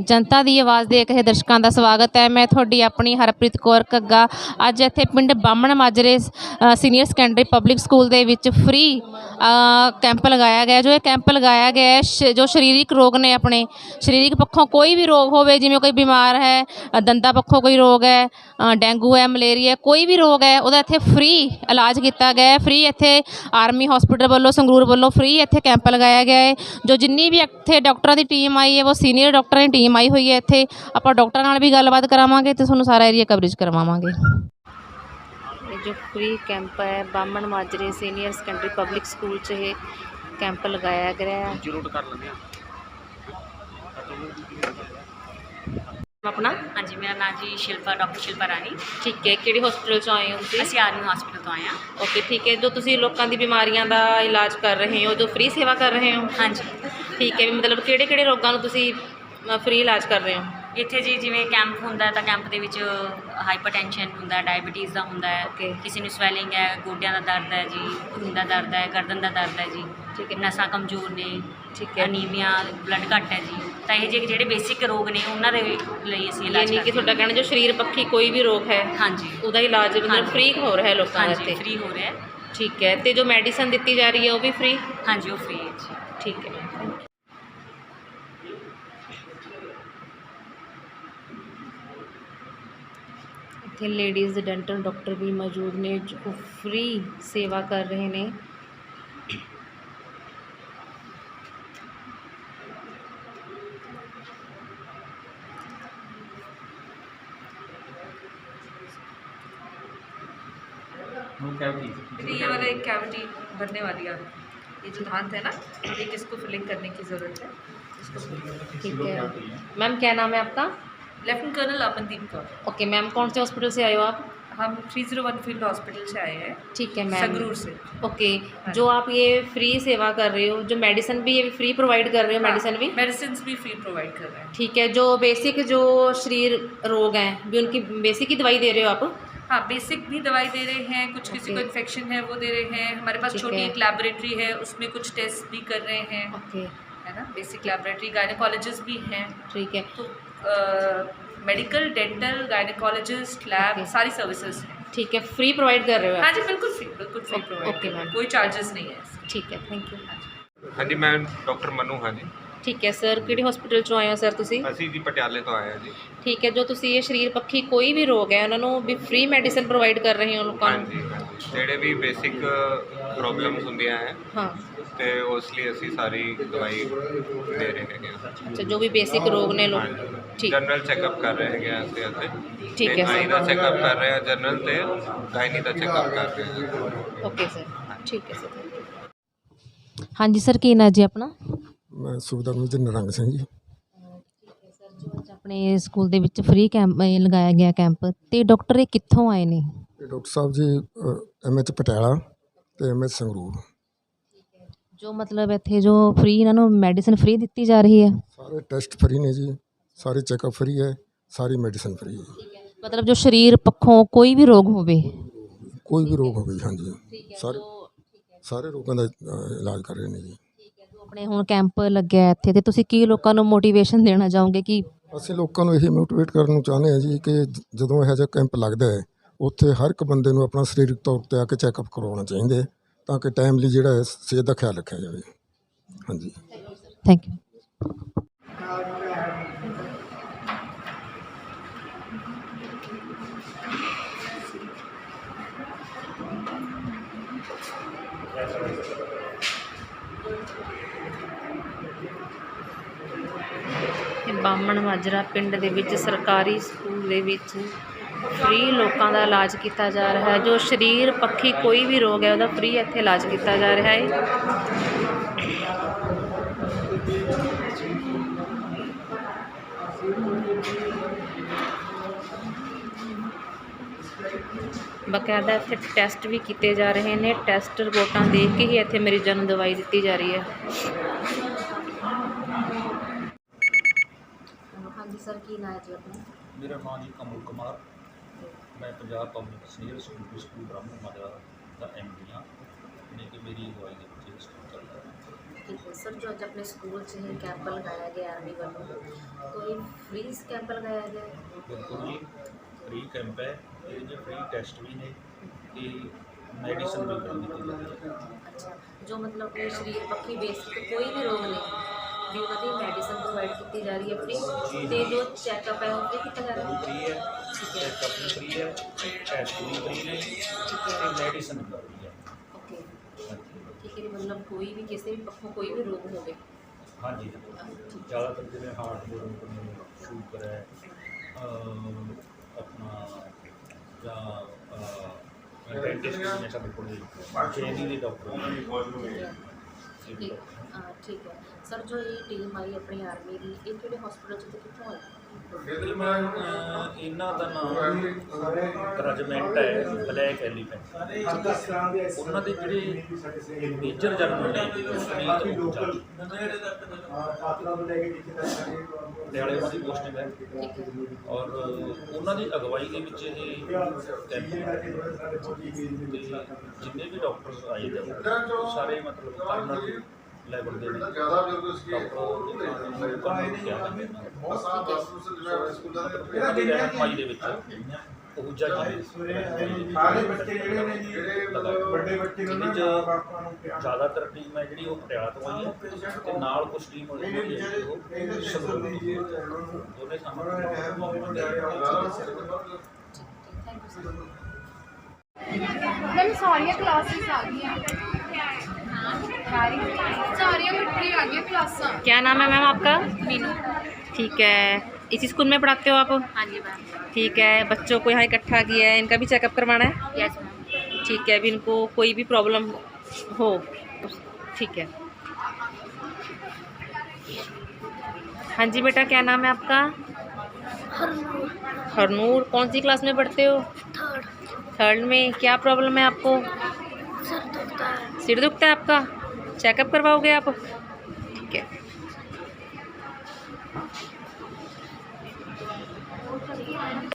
ਜਨਤਾ ਦੀ ਆਵਾਜ਼ ਦੇ ਰਹੇ ਦਰਸ਼ਕਾਂ ਦਾ ਸਵਾਗਤ ਹੈ। ਮੈਂ ਤੁਹਾਡੀ ਆਪਣੀ ਹਰਪ੍ਰੀਤ ਕੌਰ ਕੱਗਾ ਅੱਜ ਇੱਥੇ ਪਿੰਡ ਬਾਹਮਣ ਮਾਜਰੇ ਸੀਨੀਅਰ ਸੈਕੰਡਰੀ ਪਬਲਿਕ ਸਕੂਲ ਦੇ ਵਿੱਚ ਫ੍ਰੀ ਕੈਂਪ ਲਗਾਇਆ ਗਿਆ। ਜੋ ਇਹ ਕੈਂਪ ਲਗਾਇਆ ਗਿਆ ਹੈ ਸ਼- ਜੋ ਸਰੀਰਕ ਰੋਗ ਨੇ ਆਪਣੇ ਸਰੀਰਕ ਪੱਖੋਂ ਕੋਈ ਵੀ ਰੋਗ ਹੋਵੇ ਜਿਵੇਂ ਕੋਈ ਬਿਮਾਰ ਹੈ ਦੰਦਾਂ ਪੱਖੋਂ ਕੋਈ ਰੋਗ ਹੈ ਅ, ਡੇਂਗੂ ਹੈ ਮਲੇਰੀਆ ਕੋਈ ਵੀ ਰੋਗ ਹੈ ਉਹਦਾ ਇੱਥੇ ਫ੍ਰੀ ਇਲਾਜ ਕੀਤਾ ਗਿਆ ਹੈ। ਫ੍ਰੀ ਇੱਥੇ ਆਰਮੀ ਹਸਪੀਟਲ ਵੱਲੋਂ ਸੰਗਰੂਰ ਵੱਲੋਂ ਫ੍ਰੀ ਇੱਥੇ ਕੈਂਪ ਲਗਾਇਆ ਗਿਆ ਹੈ। ਜੋ ਜਿੰਨੀ ਵੀ ਇੱਥੇ ਡਾਕਟਰਾਂ ਦੀ ਟੀਮ ਆਈ ਹੈ ਉਹ ਸੀਨੀਅਰ ਡਾਕਟਰਾਂ ਦੀ ਟੀਮ ਆਈ ਹੋਈ ਹੈ ਇੱਥੇ। ਆਪਾਂ ਡਾਕਟਰਾਂ ਨਾਲ ਵੀ ਗੱਲਬਾਤ ਕਰਾਵਾਂਗੇ ਤੇ ਤੁਹਾਨੂੰ ਸਾਰਾ ਏਰੀਆ ਕਵਰੇਜ ਕਰਵਾਵਾਂਗੇ। ਇਹ ਜੋ ਫ੍ਰੀ ਕੈਂਪ ਹੈ ਬਾਮਣ ਮਾਜਰੇ ਸੀਨੀਅਰ ਸੈਕੰਡਰੀ ਪਬਲਿਕ ਸਕੂਲ 'ਚ ਇਹ ਕੈਂਪ ਲਗਾਇਆ ਗਿਆ ਹੈ। ਜ਼ਰੂਰ ਕਰ ਲੈਂਦੇ ਆ ਆਪਣਾ? ਹਾਂਜੀ ਮੇਰਾ ਨਾਮ ਜੀ ਸ਼ਿਲਪਾ ਡਾਕਟਰ ਸ਼ਿਲਪਾ ਰਾਣੀ। ਠੀਕ ਹੈ ਕਿਹੜੀ ਹਸਪੀਟਲ 'ਚ ਆਏ ਹੋ ਤੁਸੀਂ? ਅਸੀਂ ਆਰਮੀ ਹਸਪੀਟਲ ਤੋਂ ਆਏ ਹਾਂ। ਓਕੇ ਠੀਕ ਹੈ। ਜੋ ਤੁਸੀਂ ਲੋਕਾਂ ਦੀ ਬਿਮਾਰੀਆਂ ਦਾ ਇਲਾਜ ਕਰ ਰਹੇ ਹੋ ਜੋ ਫ੍ਰੀ ਸੇਵਾ ਕਰ ਰਹੇ ਹੋ? ਹਾਂਜੀ। ਠੀਕ ਹੈ ਵੀ ਮਤਲਬ ਕਿਹੜੇ ਕਿਹੜੇ ਰੋਗਾਂ ਨੂੰ ਤੁਸੀਂ ਫ੍ਰੀ ਇਲਾਜ ਕਰ ਰਹੇ ਹੋ। ਇੱਥੇ ਜੀ ਜਿਵੇਂ ਕੈਂਪ ਹੁੰਦਾ ਤਾਂ ਕੈਂਪ ਦੇ ਵਿੱਚ ਹਾਈਪਰਟੈਂਸ਼ਨ ਹੁੰਦਾ ਡਾਇਬੀਟੀਜ਼ ਦਾ ਹੁੰਦਾ ਹੈ। Okay. ਕਿਸੇ ਨੂੰ ਸਵੈਲਿੰਗ ਹੈ ਗੋਡਿਆਂ ਦਾ ਦਰਦ ਹੈ ਜੀ ਖੂਨ ਦਾ ਦਰਦ ਹੈ ਗਰਦਨ ਦਾ ਦਰਦ ਹੈ ਜੀ। ਠੀਕ ਹੈ। ਨਸਾਂ ਕਮਜ਼ੋਰ ਨੇ ਠੀਕ ਹੈ। ਅਨੀਮੀਆ ਬਲੱਡ ਘੱਟ ਹੈ ਜੀ। ਤਾਂ ਇਹ ਜਿਹੇ ਜਿਹੜੇ ਬੇਸਿਕ ਰੋਗ ਨੇ ਉਹਨਾਂ ਦੇ ਲਈ ਅਸੀਂ ਇਲਾਜ ਯਾਨੀ ਕਿ ਤੁਹਾਡਾ ਕਹਿਣਾ ਜੋ ਸਰੀਰ ਪੱਖੀ ਕੋਈ ਵੀ ਰੋਗ ਹੈ ਹਾਂ। ਹਾਂਜੀ। ਉਹਦਾ ਇਲਾਜ ਮਤਲਬ ਹਾਂਜੀ। ਫ੍ਰੀ ਹੋ ਰਿਹਾ ਹੈ ਲੋਕਾਂ ਦਾ ਹਾਂਜੀ ਇੱਥੇ ਫ੍ਰੀ ਹੋ ਰਿਹਾ ਹੈ। ਠੀਕ ਹੈ। ਤੇ ਜੋ ਮੈਡੀਸਨ ਦਿੱਤੀ ਜਾ ਰਹੀ ਹੈ ਉਹ ਵੀ ਫ੍ਰੀ ਹਾਂਜੀ ਉਹ ਫ੍ਰੀ ਹੈ ਜੀ। ਠੀਕ ਹੈ। ਇੱਥੇ ਲੇਡੀਜ਼ ਡੈਂਟਲ ਡਾਕਟਰ ਵੀ ਮੌਜੂਦ ਨੇ ਜੋ ਫ੍ਰੀ ਸੇਵਾ ਕਰ ਰਹੇ ਨੇ ਹੁਣ ਕੈਵਿਟੀ फिर ये वाला एक कैविटी भरने वाली है ये जो धांत है ना एक इसको फिलिंग करने की ज़रूरत है इसको ठीक है मैम क्या नाम है आपका Lieutenant colonel Amandeep Kaur. Okay ma'am कौन से हॉस्पिटल से आए हो आप? हम three zero one field hospital से आए हैं ठीक है मैम। संगरूर से। ओके जो आप ये फ्री सेवा कर रहे हो जो मेडिसिन भी ये फ्री प्रोवाइड कर रहे हो मेडिसिन भी? मेडिसिन भी फ्री प्रोवाइड कर रहे हैं। ठीक है जो बेसिक जो शरीर रोग हैं भी उनकी बेसिक ही दवाई दे रहे हो आप? हाँ बेसिक भी दवाई दे रहे हैं कुछ किसी को इन्फेक्शन है वो दे रहे हैं हमारे पास छोटी एक लेबोरेटरी है उसमें कुछ टेस्ट भी कर रहे हैं। ओके। है ना? बेसिक लैबोरेटरी गायनोकोलॉजिस्ट भी हैं। ठीक है। तो Medical dental gynaecologist lab Okay. सारी सर्विसेज हैं ठीक है फ्री प्रोवाइड कर रहे हो हाँ आप जी बिल्कुल फ्री बिल्कुल free Okay, provide okay, ma'am. कोई चार्जेस नहीं है इसके। ठीक है थैंक यू ਹਾਂਜੀ ਮੈਂ ਡਾਕਟਰ ਮਨੂ ਹਾਂ ਜੀ ਠੀਕ ਹੈ ਸਰ ਕਿਹੜੇ ਹਸਪੀਟਲ ਚੋਂ ਆਏ ਹੋ ਸਰ ਤੁਸੀਂ ਅਸੀਂ ਜੀ ਪਟਿਆਲੇ ਤੋਂ ਆਏ ਹਾਂ ਜੀ ਠੀਕ ਹੈ ਜੋ ਤੁਸੀਂ ਇਹ ਸਰੀਰ ਪੱਖੀ ਕੋਈ ਵੀ ਰੋਗ ਹੈ ਉਹਨਾਂ ਨੂੰ ਵੀ ਫ੍ਰੀ ਮੈਡੀਸਿਨ ਪ੍ਰੋਵਾਈਡ ਕਰ ਰਹੇ ਹੋ ਲੋਕਾਂ ਨੂੰ ਹਾਂਜੀ ਹਾਂਜੀ ਜਿਹੜੇ ਵੀ ਬੇਸਿਕ ਪ੍ਰੋਬਲਮਸ ਹੁੰਦੀਆਂ ਹੈ ਹਾਂ ਤੇ ਉਸ ਲਈ ਅਸੀਂ ਸਾਰੀ ਦਵਾਈ ਦੇ ਰਹੇ ਹੈਗੇ ਹਾਂ ਅੱਛਾ ਜੋ ਵੀ ਬੇਸਿਕ ਰੋਗ ਨੇ ਲੋਕ ਹਾਂਜੀ ਠੀਕ। ਜਨਰਲ ਚੈੱਕਅਪ ਕਰ ਰਹੇ ਹੈਗੇ ਹਾਂ ਅਸੀਂ ਇੱਥੇ ਠੀਕ ਤੇ ਹੈ ਸਰ। ਦਾ ਚੈੱਕਅਪ ਕਰ ਰਹੇ ਹਾਂ ਜਨਰਲ ਤੇ ਗਾਇਨੀ ਦਾ ਚੈੱਕਅਪ ਕਰ ਰਹੇ ਹਾਂ ਓਕੇ ਸਰ। ਠੀਕ ਹੈ ਸਰ। ਹਾਂਜੀ ਸਰ ਕੀ ਨਾਂ ਜੀ ਆਪਣਾ? ਮੈਂ ਸੁਬਦਰ ਮੇਜਰ ਨਿਰੰਗ ਸਿੰਘ ਜੀ। ਸਰ ਜੋ ਅੱਜ ਆਪਣੇ ਸਕੂਲ ਦੇ ਵਿੱਚ ਫ੍ਰੀ ਕੈਂਪ ਇਹ ਲਗਾਇਆ ਗਿਆ ਕੈਂਪ ਤੇ ਡਾਕਟਰ ਇਹ ਕਿੱਥੋਂ ਆਏ ਨੇ? ਇਹ ਡਾਕਟਰ ਸਾਹਿਬ ਜੀ ਐਮਐਚ ਪਟਿਆਲਾ ਤੇ ਐਮਐਚ ਸੰਗਰੂਰ। ਜੋ ਮਤਲਬ ਇੱਥੇ ਜੋ ਫ੍ਰੀ ਇਹਨਾਂ ਨੂੰ ਮੈਡੀਸਿਨ ਫ੍ਰੀ ਦਿੱਤੀ ਜਾ ਰਹੀ ਹੈ? ਸਾਰੇ ਟੈਸਟ ਫਰੀ ਨੇ ਜੀ। ਸਾਰੇ ਚੈੱਕਅਪ ਫਰੀ ਹੈ ਸਾਰੀ ਮੈਡੀਸਨ ਫਰੀ ਹੈ। ਮਤਲਬ ਜੋ ਸਰੀਰ ਪੱਖੋਂ ਕੋਈ ਵੀ ਰੋਗ ਹੋਵੇ? ਕੋਈ ਵੀ ਰੋਗ ਹੋਵੇ ਹਾਂਜੀ। ਸਾਰੇ ਸਾਰੇ ਰੋਗਾਂ ਦਾ ਅ, ਇਲਾਜ ਕਰ ਰਹੇ ਨੇ ਜੀ। ਜੋ ਆਪਣੇ ਹੁਣ ਕੈਂਪ ਲੱਗਿਆ ਹੈ ਇੱਥੇ ਤੇ ਤੁਸੀਂ ਕੀ ਲੋਕਾਂ ਨੂੰ ਮੋਟੀਵੇਸ਼ਨ ਦੇਣਾ ਚਾਹੋਗੇ ਕਿ ਅਸੀਂ ਲੋਕਾਂ ਨੂੰ ਇਹ ਮੋਟੀਵੇਟ ਕਰਨ ਨੂੰ ਚਾਹੁੰਦੇ ਹਾਂ ਜੀ ਕਿ ਜ- ਜਦੋਂ ਇਹੋ ਜਿਹਾ ਕੈਂਪ ਲੱਗਦਾ ਹੈ ਉੱਥੇ ਹਰ ਇੱਕ ਬੰਦੇ ਨੂੰ ਆਪਣਾ ਸਰੀਰਕ ਤੌਰ ਤੇ ਆ ਕੇ ਚੈੱਕਅਪ ਕਰਵਾਉਣਾ ਚਾਹੀਦਾ ਹੈ ਤਾਂ ਕਿ ਟਾਈਮਲੀ ਜਿਹੜਾ ਹੈ ਸਿਹਤ ਦਾ ਖਿਆਲ ਰੱਖਿਆ ਜਾਵੇ। ਹਾਂਜੀ। ਥੈਂਕ ਯੂ ਬਾਮਣ ਮਾਜਰਾ ਪਿੰਡ ਦੇ ਵਿੱਚ ਸਰਕਾਰੀ ਸਕੂਲ ਦੇ ਵਿੱਚ ਫ੍ਰੀ ਲੋਕਾਂ ਦਾ ਇਲਾਜ ਕੀਤਾ ਜਾ ਰਿਹਾ ਹੈ। ਜੋ ਸਰੀਰ, ਪੱਖੀ ਕੋਈ ਵੀ ਰੋਗ ਹੈ, ਉਹਦਾ ਫ੍ਰੀ ਇੱਥੇ ਇਲਾਜ ਕੀਤਾ ਜਾ ਰਿਹਾ ਹੈ। ਬਕਾਇਦਾ ਇੱਥੇ ਟੈਸਟ ਵੀ ਕੀਤੇ ਜਾ ਰਹੇ ਨੇ ਟੈਸਟ ਰਿਪੋਰਟਾਂ ਦੇਖ ਕੇ ਹੀ ਇੱਥੇ ਮਰੀਜ਼ਾਂ ਨੂੰ ਦਵਾਈ ਦਿੱਤੀ ਜਾ ਰਹੀ ਹੈ। ਹਾਂਜੀ ਸਰ ਕੀ ਨਾਂ ਹੈ ਜੀ ਆਪਣਾ? ਮੇਰਾ ਨਾਮ ਜੀ ਕਮਲ ਕੁਮਾਰ। ਮੈਂ Punjab public senior secondary school Brahm Majra ਦਾ ਐਮਡੀ ਹਾਂ। ਯਾਨੀ ਕਿ ਮੇਰੀ ਅਗਵਾਈ ਦੇ ਵਿੱਚ ਇਹ ਸਕੂਲ ਚੱਲਦਾ ਹੈ ਠੀਕ ਹੈ ਸਰ ਜੋ ਅੱਜ ਆਪਣੇ ਸਕੂਲ 'ਚ ਇਹ ਕੈਂਪ ਲਗਾਇਆ ਗਿਆ ਆਰਮੀ ਵੱਲੋਂ ਤੋਂ ਇਹ ਫ੍ਰੀ ਕੈਂਪ ਲਗਾਇਆ ਗਿਆ ਹੈ ਬਿਲਕੁਲ ਜੀ ਫ੍ਰੀ ਕੈਂਪ ਹੈ ਇਹਦੇ 'ਚ ਫ੍ਰੀ ਟੈਸਟ ਵੀ ਨੇ ਤੇ ਮੈਡੀਸਨ ਵੀ ਫ੍ਰੀ ਦਿੱਤੀ ਜਾਂਦੀ ਹੈ ਅੱਛਾ ਜੋ ਮਤਲਬ ਕਿ ਸਰੀਰ ਪੱਖੀ ਬੇਸ ਤੇ ਕੋਈ ਵੀ ਰੋਗ ਨਹੀਂ ਵੀ ਉਹਨਾਂ ਦੀ ਮੈਡੀਸਨ ਪ੍ਰੋਵਾਈਡ ਕੀਤੀ ਜਾ ਰਹੀ ਹੈ ਫ੍ਰੀ ਤੇ ਜੋ ਚੈੱਕਅਪ ਹੈ ਉਹ ਵੀ ਕੀਤਾ ਜਾ ਰਿਹਾ ਹੈ ਫ੍ਰੀ ਹੈ ਚੈੱਕਅਪ ਵੀ ਫ੍ਰੀ ਹੈ ਟੈਸਟ ਵੀ ਫ੍ਰੀ ਨੇ ਤੇ ਮੈਡੀਸਨ ਵੀ ਫ੍ਰੀ ਹੈ ਓਕੇ ਜੀ, ਮਤਲਬ ਕੋਈ ਵੀ ਕਿਸੇ ਵੀ ਪੱਖੋਂ ਕੋਈ ਵੀ ਰੋਗ ਹੋਵੇ। ਹਾਂਜੀ। ਜ਼ਿਆਦਾਤਰ ਜਿਵੇਂ ਹਾਰਟ ਦੇ ਰੋਗ ਨੇ ਸ਼ੂਗਰ ਹੈ ਆਪਣਾ ਜਾਂ ਡੈਂਟਿਸਟ ਨੇ ਸਾਡੇ ਕੋਲ। ਜੇਨੀ ਦੇ ਡਾਕਟਰ ਨੇ। ਠੀਕ ਹਾਂ ਠੀਕ ਹੈ। ਸਰ ਜੋ ਇਹ ਟੀਮ ਆਈ ਆਪਣੀ ਆਰਮੀ ਦੀ ਇਹ ਕਿਹੜੇ ਹਸਪੀਟਲ ਚ ਤੇ ਕਿੱਥੋਂ ਆਈ? ਤਕਰੀਬਨ ਅਹ, ਇਹਨਾਂ ਦਾ ਨਾਮ ਰਜਮੈਂਟ ਹੈ ਬਲੈਕ ਐਲੀਫੈਂਟ ਉਹਨਾਂ ਦੇ ਜਿਹੜੇ ਮੇਜਰ ਜਨਰਲ ਨੇ ਸੁਨੀਤ ਊਜਾ ਪਟਿਆਲੇ ਉਹਨਾਂ ਦੀ ਪੋਸਟਿੰਗ ਹੈ ਔਰ ਉਹਨਾਂ ਦੀ ਅਗਵਾਈ ਦੇ ਵਿੱਚ ਇਹ ਕੈਂਪ ਤੇ ਜਿੰਨੇ ਵੀ ਡਾਕਟਰਸ ਆਏ ਨੇ ਉਹ ਸਾਰੇ ਮਤਲਬ ਕਰਨਲ ਲੈਵਲ ਦੇ ਨੇ ਡਾਕਟਰ ਲੋਕਾਂ ਨੂੰ ਕਿਹਾ ਜਾਂਦਾ ਹੈ ਉਹਨਾਂ ਦੀ ਰਹਿਨਮਾਈ ਦੇ ਵਿੱਚ ਊਜਾ ਜੀ ਸਾਰੇ ਬੱਚੇ ਜਿਹੜੇ ਨੇ ਜੀ ਵੱਡੇ ਬੱਚੇ ਨੇ ਉਹਨਾਂ ਦੇ ਪਾਪਾ ਨੂੰ ਪਿਆਰ ਜ਼ਿਆਦਾਤਰ ਟੀਮ ਹੈ ਜਿਹੜੀ ਉਹ ਪਟਿਆਲਾ ਤੋਂ ਆਈ ਹੈ ਤੇ ਨਾਲ ਕੁਝ ਟੀਮ ਹੋਈ ਹੈ ਜਿਹੜੀ ਉਹ ਸੰਗਰੂਰ ਤੋਂ ਆਈ ਹੈ। ਦੋਨੇ ਸਾਨੂੰ ਬੰਦੇ ਥੈਂਕ ਯੂ ਸਰ मैम सारिया क्लासेस आ गई सारिया क्या नाम है मैम आपका? मीनू। ठीक है। इसी स्कूल में पढ़ाते हो आप? हाँ जी मैम। ठीक है। बच्चों को यहाँ इकट्ठा किया है। इनका भी चेकअप करवाना है? यस मैम ठीक है। अभी इनको कोई भी प्रॉब्लम हो ठीक है। हाँ जी बेटा क्या नाम है आपका? हरनूर। कौन सी क्लास में पढ़ते हो? थर्ड थर्ड में। क्या प्रॉब्लम है आपको? सर दुखता है सिर दुखता है आपका चेकअप करवाओगे आप